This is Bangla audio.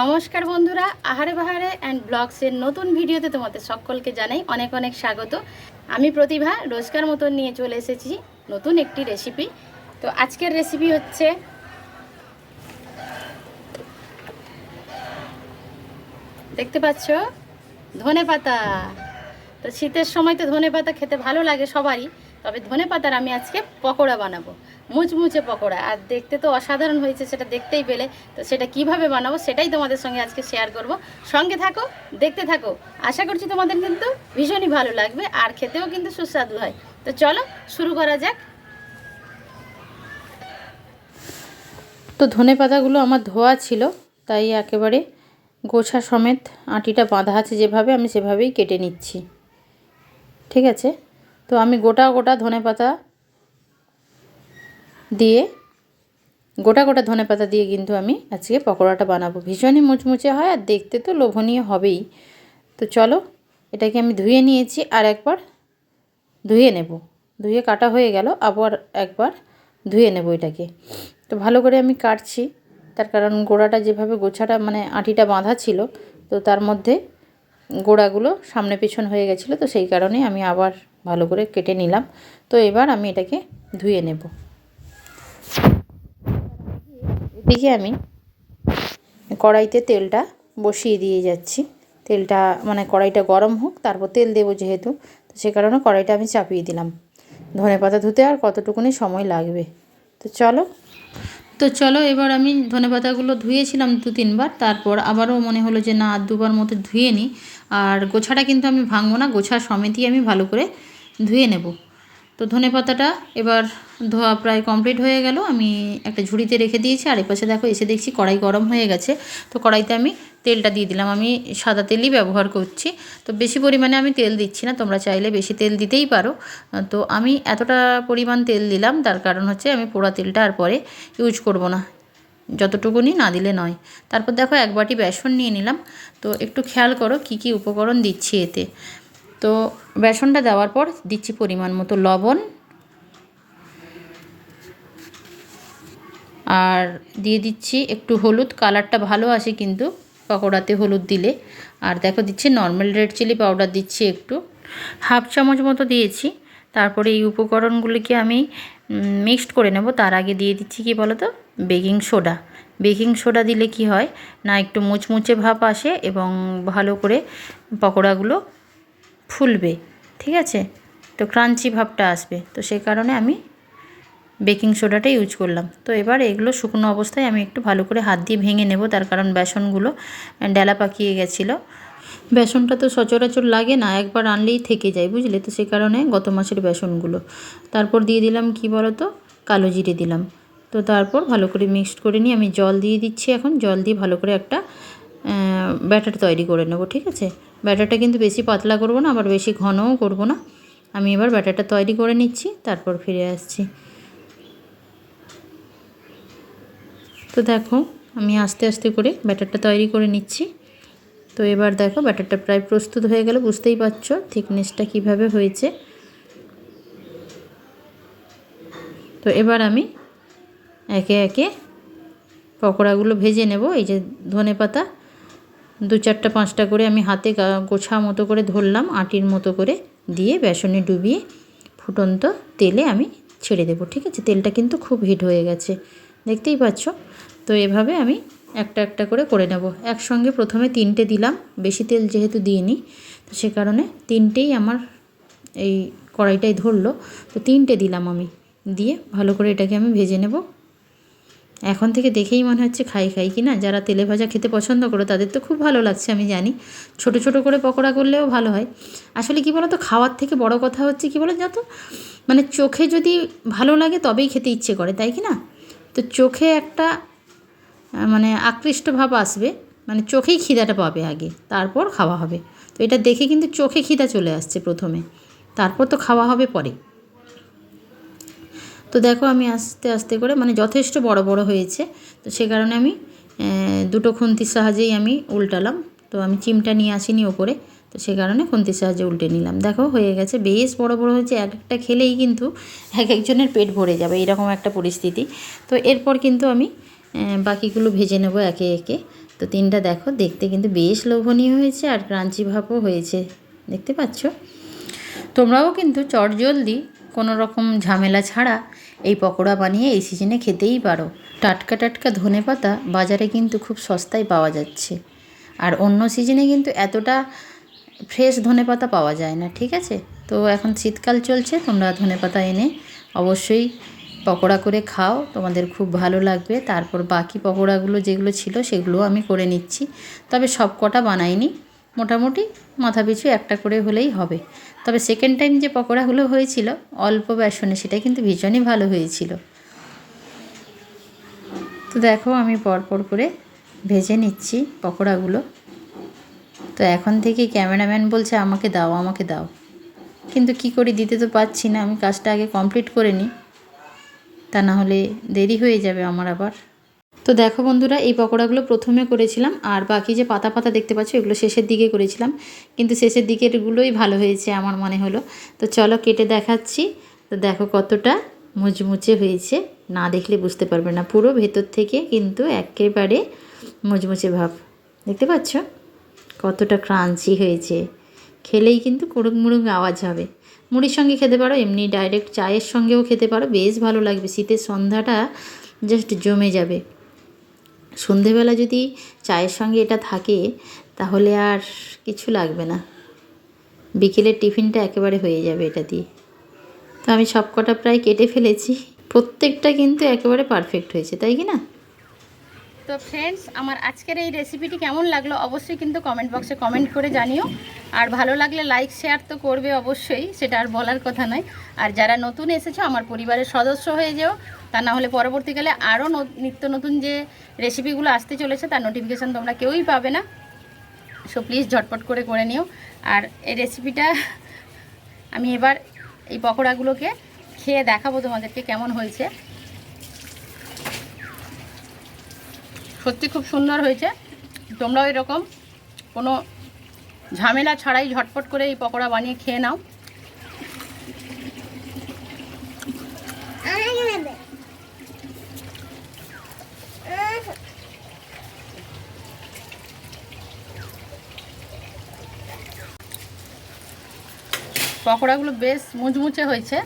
নমস্কার বন্ধুরা, আহারে বাহারে অ্যান্ড ব্লগসের নতুন ভিডিওতে তোমাদের সকলকে জানাই অনেক অনেক স্বাগত। আমি প্রতিভা, রোজকার মতন নিয়ে চলে এসেছি নতুন একটি রেসিপি তো আজকের রেসিপি হচ্ছে দেখতে পাচ্ছ? ধনে পাতা তো শীতের সময় তো ধনে পাতা খেতে ভালো লাগে সবারই। তবে ধনে পাতার আমি আজকে পকোড়া বানাবো। মুচমুচে পকোড়া। আর দেখতে তো অসাধারণ হয়েছে সেটা দেখতেই পেলে। তো সেটা কীভাবে বানাবো সেটাই তোমাদের সঙ্গে আজকে শেয়ার করব। সঙ্গে থাকো, দেখতে থাকো। আশা করছি তোমাদের কিন্তু ভীষণই ভালো লাগবে আর খেতেও কিন্তু সুস্বাদু হয়। তো চলো, শুরু করা যাক। তো ধনে পাতাগুলো আমার ধোয়া ছিল, তাই একেবারে গোছা সমেত আটিটা বাঁধা আছে যেভাবে, আমি সেভাবেই কেটে নিচ্ছি। ঠিক আছে? তো আমি গোটা গোটা ধনে পাতা দিয়ে, গোটা গোটা ধনে পাতা দিয়ে কিন্তু আমি আজকে পকোড়াটা বানাবো। ভীষণই মুচমুচে হয় আর দেখতে তো লোভনীয় হবেই। তো চলো, এটাকে আমি ধুয়ে নিয়েছি আর একবার ধুয়ে নেব। ধুয়ে কাটা হয়ে গেল, আবার একবার ধুয়ে নেব এটাকে। তো ভালো করে আমি কাটছি, তার কারণ গোড়াটা যেভাবে গোছাটা মানে আঁটিটা বাঁধা ছিল, তো তার মধ্যে গোড়াগুলো সামনে পেছন হয়ে গেছিল, তো সেই কারণে আমি আবার ভালো করে কেটে নিলাম। তো এবার আমি এটাকে ধুয়ে নেব। এদিকে আমি কড়াইতে তেলটা বসিয়ে দিয়ে যাচ্ছি। তেলটা মানে কড়াইটা গরম হোক, তারপর তেল দেবো যেহেতু, তো সে কারণে কড়াইটা আমি চাপিয়ে দিলাম। ধনে পাতা ধুতে আর কতটুকুনি সময় লাগবে? তো চলো। তো চলো, এবার আমি ধনে পাতাগুলো ধুয়েছিলাম দু তিনবার, তারপর আবারও মনে হলো যে না, আর দুবার মতো ধুয়ে নিই আর গোছাটা কিন্তু আমি ভাঙবো না, গোছা সমেতই আমি ভালো করে ধুয়ে নেব। তো ধনে পাতাটা এবার ধোয়া প্রায় কমপ্লিট হয়ে গেল। আমি একটা ঝুড়িতে রেখে দিয়েছি। আর এপাশে দেখো, এসে দেখছি কড়াই গরম হয়ে গেছে। তো কড়াইতে আমি তেলটা দিয়ে দিলাম। আমি সাদা তেলই ব্যবহার করছি। তো বেশি পরিমাণে আমি তেল দিচ্ছি না। তোমরা চাইলে বেশি তেল দিতেই পারো। তো আমি এতটা পরিমাণ তেল দিলাম। তার কারণ হচ্ছে আমি পোড়া তেলটা আর পরে ইউজ করব না। যতটুকুনি না দিলে নয়। তারপর দেখো, এক বাটি বেসন নিয়ে নিলাম। তো একটু খেয়াল করো, কি কি উপকরণ দিচ্ছি এতে। তো বেসনটা দেওয়ার পর দিচ্ছি পরিমাণ মতো লবণ। আর দিয়ে দিচ্ছি একটু হলুদ, কালারটা ভালো আসে কিন্তু পকোড়াতে হলুদ দিলে। আর দেখো দিচ্ছি নর্মাল রেড চিলি পাউডার দিচ্ছি একটু। হাফ চামচ মতো দিয়েছি। তারপরে এই উপকরণগুলিকে আমি মিক্সড করে নেব। তার আগে দিয়ে দিচ্ছি কি বলো তো বেকিং সোডা। বেকিং সোডা দিলে কি হয়? না একটু মুচমুচে ভাব আসে এবং ভালো করে পকোড়াগুলো ফুলবে, ঠিক আছে? তো ক্রাঞ্চি ভাবটা আসবে। তো সেই কারণে আমি বেকিং সোডাটা ইউজ করলাম। তো এবার এগুলো শুকনো অবস্থায় আমি একটু ভালো করে হাত দিয়ে ভেঙে নেব, তার কারণ বেসনগুলো ডেলা পাকিয়ে গেছিল। বেসনটা তো সচরাচর লাগে না, একবার আনলেই থেকে যায়, বুঝলে? তো সে কারণে গত মাসের বেসনগুলো। তারপর দিয়ে দিলাম কি বলো তো কালো জিরে দিলাম। তো তারপর ভালো করে মিক্সড করে নিয়ে আমি জল দিয়ে দিচ্ছি এখন। জল দিয়ে ভালো করে একটা ব্যাটার তৈরি করে নেব, ঠিক আছে? ব্যাটারটা কিন্তু বেশি পাতলা করব না, আবার বেশি ঘনও করব না। আমি এবার ব্যাটারটা তৈরি করে নিচ্ছি, তারপর ফিরে আসছি। তো দেখো, আমি আস্তে আস্তে করে ব্যাটারটা তৈরি করে নিচ্ছি। তো এবার দেখো, ব্যাটারটা প্রায় প্রস্তুত হয়ে গেল, বুঝতেই পারছ থিকনেসটা কীভাবে হয়েছে। তো এবার আমি একে একে পকোড়াগুলো ভেজে নেব, এই যে ধনে পাতা দু চারটা, পাঁচটা করে আমি হাতে গোছা মতো করে ধরলাম, আটির মতো করে দিয়ে বেসনে ডুবিয়ে ফুটন্ত তেলে আমি ছেড়ে দেবো, ঠিক আছে? তেলটা কিন্তু খুব হিট হয়ে গেছে, দেখতেই পাচ্ছ? তো এভাবে আমি একটা একটা করে করে নেব। একসঙ্গে প্রথমে তিনটে দিলাম, বেশি তেল যেহেতু দিইনি, তো সে কারণে তিনটেই আমার এই কড়াইটাই ধরলো, তো তিনটে দিলাম আমি, দিয়ে ভালো করে এটাকে আমি ভেজে নেব। এখন থেকে দেখেই মনে হচ্ছে খাই খাই কি না যারা তেলে ভাজা খেতে পছন্দ করো, তাদের তো খুব ভালো লাগছে, আমি জানি। ছোট ছোট করে পকোড়া করলেও ভালো হয়। আসলে কি বলো তো খাওয়ার থেকে বড় কথা হচ্ছে কি বলো যত মানে চোখে যদি ভালো লাগে, তবেই খেতে ইচ্ছে করে, তাই কি না তো চোখে একটা মানে আকৃষ্ট ভাব আসবে মানে চোখেই খিদাটা পাবে আগে, তারপর খাওয়া হবে। তো এটা দেখে কিন্তু চোখে খিদা চলে আসছে প্রথমে। তারপর তো খাওয়া হবে পরে। তো দেখো আমি আস্তে আস্তে করে মানে যথেষ্ট বড় বড় হয়েছে, তো সে কারণে আমি দুটো খুন্তির সাহায্যেই আমি উল্টালাম। তো আমি চিমটা নিয়ে আসিনি ওপরে, তো সে কারণে খুন্তির সাহায্যে উল্টে নিলাম। দেখো হয়ে গেছে, বেশ বড় বড় হয়েছে, এক একটা খেলেই কিন্তু এক একজনের পেট ভরে যাবে, এরকম একটা পরিস্থিতি। তো এরপর কিন্তু আমি বাকিগুলো ভেজে নেব একে একে। তো তিনটা দেখো, দেখতে কিন্তু বেশ লোভনীয় হয়েছে আর ক্রাঞ্চি ভাবও হয়েছে, দেখতে পাচ্ছ? তোমরাও কিন্তু চটজলদি কোনো রকম ঝামেলা ছাড়া এই পকোড়া বানিয়ে এই সিজনে খেতেই পারো। টাটকা টাটকা ধনে পাতা বাজারে কিন্তু খুব সস্তায় পাওয়া যাচ্ছে। আর অন্য সিজনে কিন্তু এতটা ফ্রেশ ধনে পাতা পাওয়া যায় না, ঠিক আছে? তো এখন শীতকাল চলছে, তোমরা ধনে পাতা এনে অবশ্যই পকোড়া করে খাও, তোমাদের খুব ভালো লাগবে। তারপর বাকি পকোড়াগুলো যেগুলো ছিল সেগুলোও আমি করে নিচ্ছি। তবে সব কটা বানাইনি। মোটামুটি মাথা পিছু একটা করে হলেই হবে। তবে সেকেন্ড টাইম যে পকোড়াগুলো হয়েছিল, অল্প বেসনে সেটা কিন্তু ভীষণই ভালো হয়েছিল। তো দেখো আমি পরপর করে ভেজে নিচ্ছি পকোড়াগুলো। তো এখন থেকে ক্যামেরাম্যান বলছে, আমাকে দাও আমাকে দাও। কিন্তু কি করি দিতে তো পারছি না, আমি কাজটা আগে কমপ্লিট করে নিই। তা না হলে দেরি হয়ে যাবে আমার আবার। তো দেখো বন্ধুরা, এই পকোড়াগুলো প্রথমে করেছিলাম, আর বাকি যে পাতা পাতা দেখতে পাচ্ছ, এগুলো শেষের দিকে করেছিলাম। কিন্তু শেষের দিকেরগুলোই ভালো হয়েছে আমার মনে হলো। তো চলো কেটে দেখাচ্ছি। তো দেখো কতটা মুচমুচে হয়েছে। না দেখলে বুঝতে পারবে না, পুরো ভেতর থেকে কিন্তু একেবারে মুচমুচে ভাব। দেখতে পাচ্ছ? কতটা ক্রাঞ্চি হয়েছে। খেলেই কিন্তু কুড়ুক মুড়ুক আওয়াজ হবে। মুড়ির সঙ্গে খেতে পারো, এমনি ডাইরেক্ট চায়ের সঙ্গেও খেতে পারো, বেশ ভালো লাগবে। শীতের সন্ধ্যাটা জাস্ট জমে যাবে। সন্ধেবেলা যদি চায়ের সঙ্গে এটা থাকে, তাহলে আর কিছু লাগবে না। বিকেলের টিফিনটা একেবারে হয়ে যাবে এটা দিয়ে। তো আমি সব কটা প্রায় কেটে ফেলেছি। প্রত্যেকটা কিন্তু একেবারে পারফেক্ট হয়েছে, তাই কি না? তো ফ্রেন্ডস আমার আজকের এই রেসিপিটি কেমন লাগল অবশ্যই কিন্তু কমেন্ট বক্সে কমেন্ট করে জানিও। আর ভালো লাগলে লাইক শেয়ার তো করবে অবশ্যই, সেটা আর বলার কথা নয়। আর যারা নতুন এসেছ, আমার পরিবারের সদস্য হয়ে যেও। তা না হলে পরবর্তীকালে আরও নিত্য নতুন যে রেসিপিগুলো আসতে চলেছে, তার নোটিফিকেশান তোমরা কেউই পাবে না। সো প্লিজ ঝটপট করে করে নিও। আর এই রেসিপিটা আমি এবার এই পকোড়াগুলোকে খেয়ে দেখাবো তোমাদেরকে কেমন হয়েছে। সত্যি খুব সুন্দর হয়েছে। তোমরাও এরকম কোনো ঝামেলা ছাড়াই ঝটপট করে এই পকোড়া বানিয়ে খেয়ে নাও। পকোড়াগুলো বেশ মুচমুচে হয়েছে।